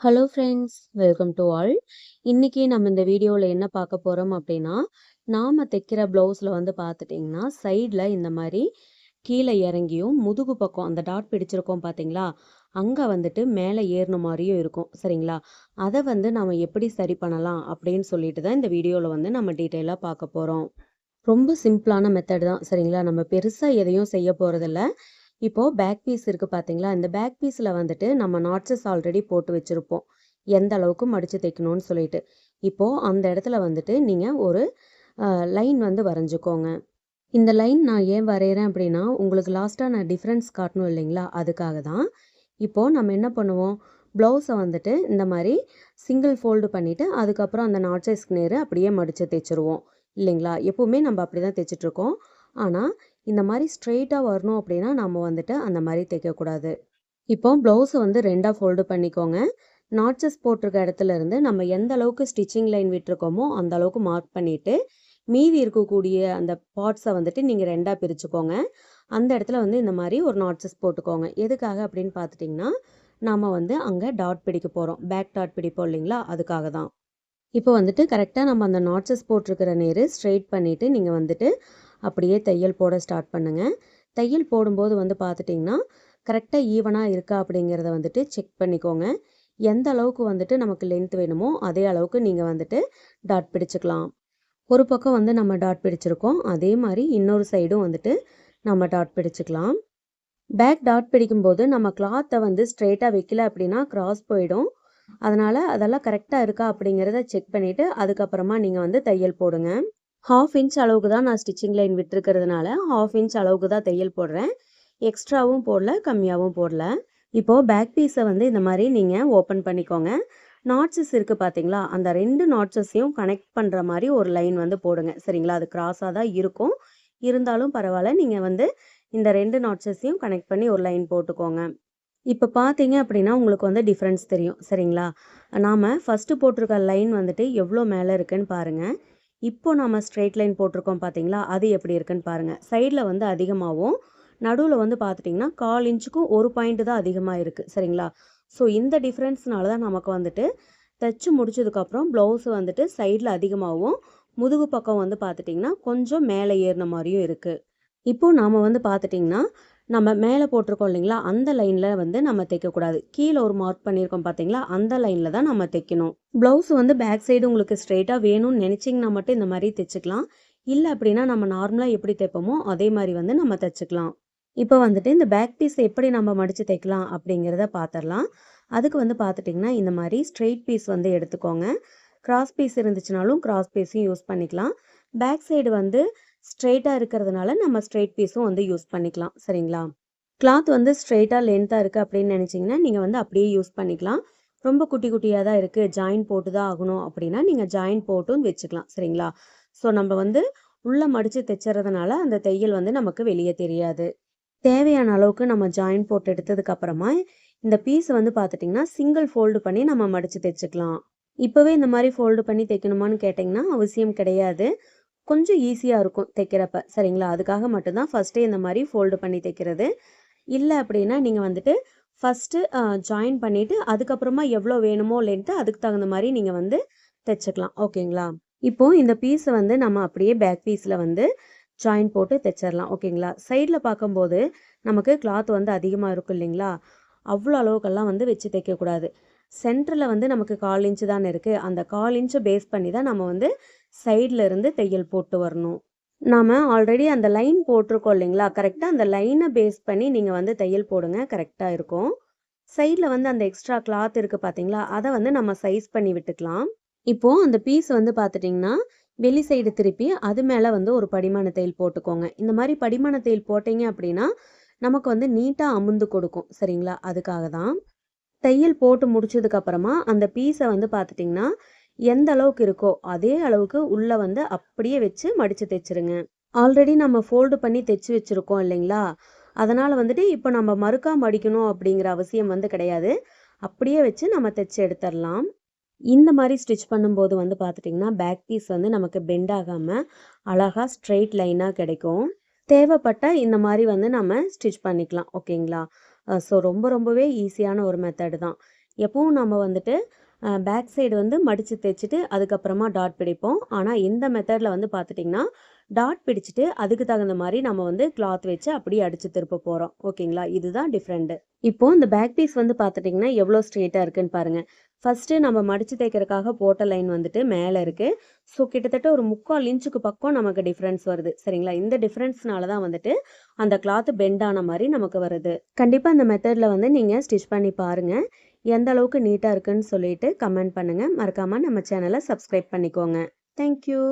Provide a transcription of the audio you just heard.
Hello friends welcome to all இன்னைக்கு நம்ம இந்த வீடியோவில் என்ன பார்க்க போகிறோம் அப்படின்னா நாம் தைக்கிற ப்ளவுஸில் வந்து பார்த்துட்டிங்கன்னா சைடில் இந்த மாதிரி கீழே இறங்கியும் முதுகு பக்கம் அந்த டாட் பிடிச்சிருக்கோம் பார்த்தீங்களா? அங்கே வந்துட்டு மேலே ஏறின மாதிரியும் இருக்கும். சரிங்களா? அதை வந்து நம்ம எப்படி சரி பண்ணலாம் அப்படின்னு சொல்லிட்டு தான் இந்த வீடியோவில் வந்து நம்ம டீட்டெயிலாக பார்க்க போகிறோம் ரொம்ப சிம்பிளான மெத்தட் தான். சரிங்களா? நம்ம பெருசாக எதையும் செய்ய போகிறதில்ல இப்போது பேக் பீஸ் இருக்குது பார்த்தீங்களா இந்த பேக் பீஸில் வந்துட்டு நம்ம நாட்ஸஸ் ஆல்ரெடி போட்டு வச்சுருப்போம். எந்த அளவுக்கு மடித்து தைக்கணும்னு சொல்லிட்டு. இப்போது அந்த இடத்துல வந்துட்டு நீங்கள் ஒரு லைன் வந்து வரைஞ்சிக்கோங்க. இந்த லைன் நான் ஏன் வரைகிறேன் அப்படின்னா உங்களுக்கு லாஸ்ட்டாக நான் டிஃப்ரென்ஸ் காட்டணும் இல்லைங்களா? அதுக்காக தான். இப்போது நம்ம என்ன பண்ணுவோம்? ப்ளவுஸை வந்துட்டு இந்த மாதிரி சிங்கிள் ஃபோல்டு பண்ணிவிட்டு அதுக்கப்புறம் அந்த நாட் சைஸ்க்கு நேர் அப்படியே மடித்து தைச்சிருவோம். இல்லைங்களா? எப்போவுமே நம்ம அப்படி தான் தைச்சிட்ருக்கோம் ஆனால் இந்த மாதிரி ஸ்ட்ரெயிட்டாக வரணும் அப்படின்னா நம்ம வந்துட்டு அந்த மாதிரி தைக்கக்கூடாது இப்போ ப்ளவுஸை வந்து ரெண்டாக ஃபோல்டு பண்ணிக்கோங்க. நாட்சஸ் போட்டிருக்க இடத்துல இருந்து நம்ம எந்த அளவுக்கு ஸ்டிச்சிங் லைன் விட்டுருக்கோமோ அந்த அளவுக்கு மார்க் பண்ணிவிட்டு மீதி இருக்கக்கூடிய அந்த பார்ட்ஸை வந்துட்டு நீங்கள் ரெண்டாக பிரிச்சுக்கோங்க. அந்த இடத்துல வந்து இந்த மாதிரி ஒரு நாட்சஸ் போட்டுக்கோங்க. எதுக்காக அப்படின்னு பார்த்துட்டிங்கன்னா நாம் வந்து அங்கே டாட் பிடிக்க போகிறோம் பேக் டாட் பிடிப்போம் இல்லைங்களா? அதுக்காக தான். இப்போ வந்துட்டு கரெக்டாக நம்ம அந்த நாட்சஸ் போட்டிருக்கிற நேரு ஸ்ட்ரெயிட் பண்ணிவிட்டு நீங்கள் வந்துட்டு அப்படியே தையல் போட ஸ்டார்ட் பண்ணுங்கள் தையல் போடும்போது வந்து பார்த்துட்டிங்கன்னா கரெக்டாக ஈவனாக இருக்கா அப்படிங்கிறத வந்துட்டு செக் பண்ணிக்கோங்க. எந்த அளவுக்கு வந்துட்டு நமக்கு லென்த் வேணுமோ அதே அளவுக்கு நீங்கள் வந்துட்டு டாட் பிடிச்சிக்கலாம். ஒரு பக்கம் வந்து நம்ம டாட் பிடிச்சிருக்கோம். அதே மாதிரி இன்னொரு சைடும் வந்துட்டு நம்ம டாட் பிடிச்சிக்கலாம். பேக் டாட் பிடிக்கும்போது நம்ம கிளாத்தை வந்து ஸ்ட்ரெயிட்டாக வைக்கல அப்படின்னா கிராஸ் போயிடும். அதனால் அதெல்லாம் கரெக்டாக இருக்கா அப்படிங்கிறத செக் பண்ணிவிட்டு அதுக்கப்புறமா நீங்கள் வந்து தையல் போடுங்க. ஹாஃப் இன்ச் அளவுக்கு தான் நான் ஸ்டிச்சிங் லைன் விட்டுருக்கிறதுனால ஹாஃப் இன்ச் அளவுக்கு தான் தையல் போடுறேன். எக்ஸ்ட்ராவும் போடல கம்மியாகவும் போடல. இப்போது பேக் பீஸை வந்து இந்த மாதிரி நீங்கள் ஓப்பன் பண்ணிக்கோங்க. நாட்ஸஸ் இருக்குது பார்த்தீங்களா அந்த ரெண்டு நாட்ஸஸையும் கனெக்ட் பண்ணுற மாதிரி ஒரு லைன் வந்து போடுங்க. சரிங்களா? அது கிராஸாக தான் இருக்கும். இருந்தாலும் பரவாயில்ல நீங்கள் வந்து இந்த ரெண்டு நாட்ஸஸையும் கனெக்ட் பண்ணி ஒரு லைன் போட்டுக்கோங்க. இப்போ பார்த்தீங்க அப்படின்னா உங்களுக்கு வந்து டிஃப்ரென்ஸ் தெரியும். சரிங்களா? நாம் ஃபஸ்ட்டு போட்டிருக்க லைன் வந்துட்டு எவ்வளோ மேலே இருக்குன்னு பாருங்கள் இப்போ நம்ம ஸ்ட்ரெயிட் லைன் போட்டிருக்கோம் பார்த்தீங்களா அது எப்படி இருக்குன்னு பாருங்கள் சைடில் வந்து அதிகமாகவும் நடுவில் வந்து பார்த்துட்டிங்கன்னா கால் இன்ச்சுக்கும் ஒரு பாயிண்ட் தான் அதிகமாக இருக்குது சரிங்களா? ஸோ இந்த டிஃப்ரென்ஸ்னால தான் நமக்கு வந்துட்டு தைச்சு முடிச்சதுக்கப்புறம் ப்ளவுஸ் வந்துட்டு சைடில் அதிகமாகவும் முதுகு பக்கம் வந்து பார்த்துட்டிங்கன்னா கொஞ்சம் மேலே ஏறின மாதிரியும் இருக்குது இப்போது நாம் வந்து பார்த்துட்டிங்கன்னா நம்ம மேலே போட்டிருக்கோம் இல்லைங்களா? அந்த லைனில் வந்து நம்ம தைக்கக்கூடாது கீழே ஒரு மார்க் பண்ணியிருக்கோம் பார்த்தீங்களா அந்த லைனில் தான் நம்ம தைக்கணும். ப்ளவுஸ் வந்து பேக் சைடு உங்களுக்கு ஸ்ட்ரெயிட்டாக வேணும்னு நினச்சிங்கன்னா மட்டும் இந்த மாதிரி தைச்சிக்கலாம். இல்லை அப்படின்னா நம்ம நார்மலாக எப்படி தைப்போமோ அதே மாதிரி வந்து நம்ம தைச்சிக்கலாம். இப்போ வந்துட்டு இந்த பேக் பீஸ் எப்படி நம்ம மடித்து தைக்கலாம் அப்படிங்கிறத பார்த்துடலாம் அதுக்கு வந்து பார்த்துட்டிங்கன்னா இந்த மாதிரி ஸ்ட்ரெயிட் பீஸ் வந்து எடுத்துக்கோங்க. கிராஸ் பீஸ் இருந்துச்சுனாலும் கிராஸ் பீஸையும் யூஸ் பண்ணிக்கலாம். பேக் சைடு வந்து ஸ்ட்ரெயிட்டாக இருக்கிறதுனால நம்ம ஸ்ட்ரெயிட் பீஸும் வந்து யூஸ் பண்ணிக்கலாம். சரிங்களா? கிளாத் வந்து ஸ்ட்ரெயிட்டாக லென்த்தாக இருக்குது அப்படின்னு நினச்சிங்கன்னா நீங்கள் வந்து அப்படியே யூஸ் பண்ணிக்கலாம். ரொம்ப குட்டி குட்டியாக தான் இருக்குது ஜாயின் போட்டு தான் ஆகணும் அப்படின்னா நீங்கள் ஜாயின் போட்டும் வச்சுக்கலாம். சரிங்களா? ஸோ நம்ம வந்து உள்ளே மடித்து தைச்சறதுனால அந்த தையல் வந்து நமக்கு வெளியே தெரியாது. தேவையான அளவுக்கு நம்ம ஜாயின் போட்டு எடுத்ததுக்கப்புறமா இந்த பீஸ் வந்து பார்த்துட்டிங்கன்னா சிங்கிள் ஃபோல்டு பண்ணி நம்ம மடித்து தைச்சிக்கலாம். இப்போவே இந்த மாதிரி ஃபோல்டு பண்ணி தைக்கணுமான்னு கேட்டிங்கன்னா அவசியம் கிடையாது. கொஞ்சம் ஈஸியாக இருக்கும் தைக்கிறப்ப. சரிங்களா? அதுக்காக மட்டும்தான் ஃபஸ்ட்டே இந்த மாதிரி ஃபோல்டு பண்ணி தைக்கிறது. இல்லை அப்படின்னா நீங்கள் வந்துட்டு ஃபஸ்ட்டு ஜாயின் பண்ணிவிட்டு அதுக்கப்புறமா எவ்வளோ வேணுமோ லென்த்து அதுக்கு தகுந்த மாதிரி நீங்கள் வந்து தைச்சிக்கலாம். ஓகேங்களா? இப்போது இந்த பீஸை வந்து நம்ம அப்படியே பேக் பீஸில் வந்து ஜாயின் போட்டு தைச்சிடலாம். ஓகேங்களா? சைடில் பார்க்கும்போது நமக்கு கிளாத் வந்து அதிகமாக இருக்கும் இல்லைங்களா? அவ்வளோ அளவுக்கெல்லாம் வந்து வச்சு தைக்கக்கூடாது. சென்டரில் வந்து நமக்கு கால் இன்ச்சு தானே இருக்குது அந்த கால் இன்ச்சை பேஸ் பண்ணி தான் நம்ம வந்து சைடில் இருந்து தையல் போட்டு வரணும். நாம் ஆல்ரெடி அந்த லைன் போட்டிருக்கோம் இல்லைங்களா? கரெக்டாக அந்த லைனை பேஸ் பண்ணி நீங்கள் வந்து தையல் போடுங்க கரெக்டாக இருக்கும். சைடில் வந்து அந்த எக்ஸ்ட்ரா கிளாத் இருக்குது பார்த்தீங்களா அதை வந்து நம்ம சைஸ் பண்ணி விட்டுக்கலாம். இப்போது அந்த பீஸ் வந்து பார்த்துட்டிங்கன்னா வெளி சைடு திருப்பி அது மேலே வந்து ஒரு படிமான தையல் போட்டுக்கோங்க. இந்த மாதிரி படிமான தையல் போட்டிங்க அப்படின்னா நமக்கு வந்து நீட்டாக அமுந்து கொடுக்கும். சரிங்களா? அதுக்காக தான். தையல் போட்டு முடிச்சதுக்கப்புறமா அந்த பீஸை வந்து பார்த்துட்டிங்கன்னா எந்த அளவுக்கு இருக்கோ அதே அளவுக்கு உள்ளே வந்து அப்படியே வச்சு மடித்து தைச்சிருங்க. ஆல்ரெடி நம்ம ஃபோல்டு பண்ணி தைச்சி வச்சுருக்கோம் இல்லைங்களா? அதனால் வந்துட்டு இப்போ நம்ம மறுக்கா மடிக்கணும் அப்படிங்கிற அவசியம் வந்து கிடையாது. அப்படியே வச்சு நம்ம தைச்சி எடுத்துடலாம். இந்த மாதிரி ஸ்டிச் பண்ணும்போது வந்து பார்த்துட்டிங்கன்னா பேக் பீஸ் வந்து நமக்கு பெண்ட் ஆகாமல் அழகாக ஸ்ட்ரெயிட் லைனாக கிடைக்கும். தேவைப்பட்ட இந்த மாதிரி வந்து நம்ம ஸ்டிச் பண்ணிக்கலாம் ஓகேங்களா ஸோ ரொம்ப ரொம்பவே ஈஸியான ஒரு மெத்தடு தான். எப்பவும் நம்ம வந்துட்டு பேக் சைடு வந்து மடித்து தைச்சிட்டு அதுக்கப்புறமா டாட் பிடிப்போம். ஆனால் இந்த மெத்தடில் வந்து பார்த்துட்டிங்கன்னா டாட் பிடிச்சிட்டு அதுக்கு தகுந்த மாதிரி நம்ம வந்து கிளாத் வச்சு அப்படியே அடித்து திருப்ப போகிறோம் ஓகேங்களா? இதுதான் டிஃப்ரெண்ட்டு இப்போது இந்த பேக் பீஸ் வந்து பார்த்துட்டிங்கன்னா எவ்வளோ ஸ்ட்ரெயிட்டாக இருக்குன்னு பாருங்கள் ஃபஸ்ட்டு நம்ம மடித்து தைக்கிறதுக்காக போட்ட லைன் வந்துட்டு மேலே இருக்குது ஸோ கிட்டத்தட்ட ஒரு முக்கால் இன்ச்சுக்கு பக்கம் நமக்கு டிஃப்ரென்ஸ் வருது. சரிங்களா? இந்த டிஃப்ரென்ஸ்னால தான் வந்துட்டு அந்த கிளாத்து பெண்ட் ஆன மாதிரி நமக்கு வருது. கண்டிப்பாக அந்த மெத்தடில் வந்து நீங்கள் ஸ்டிச் பண்ணி பாருங்கள் எந்த அளவுக்கு நீட்டாக இருக்குன்னு சொல்லிட்டு கமெண்ட் பண்ணுங்கள் மறக்காமல் நம்ம சேனலை சப்ஸ்கிரைப் பண்ணிக்கோங்க. தேங்க்யூ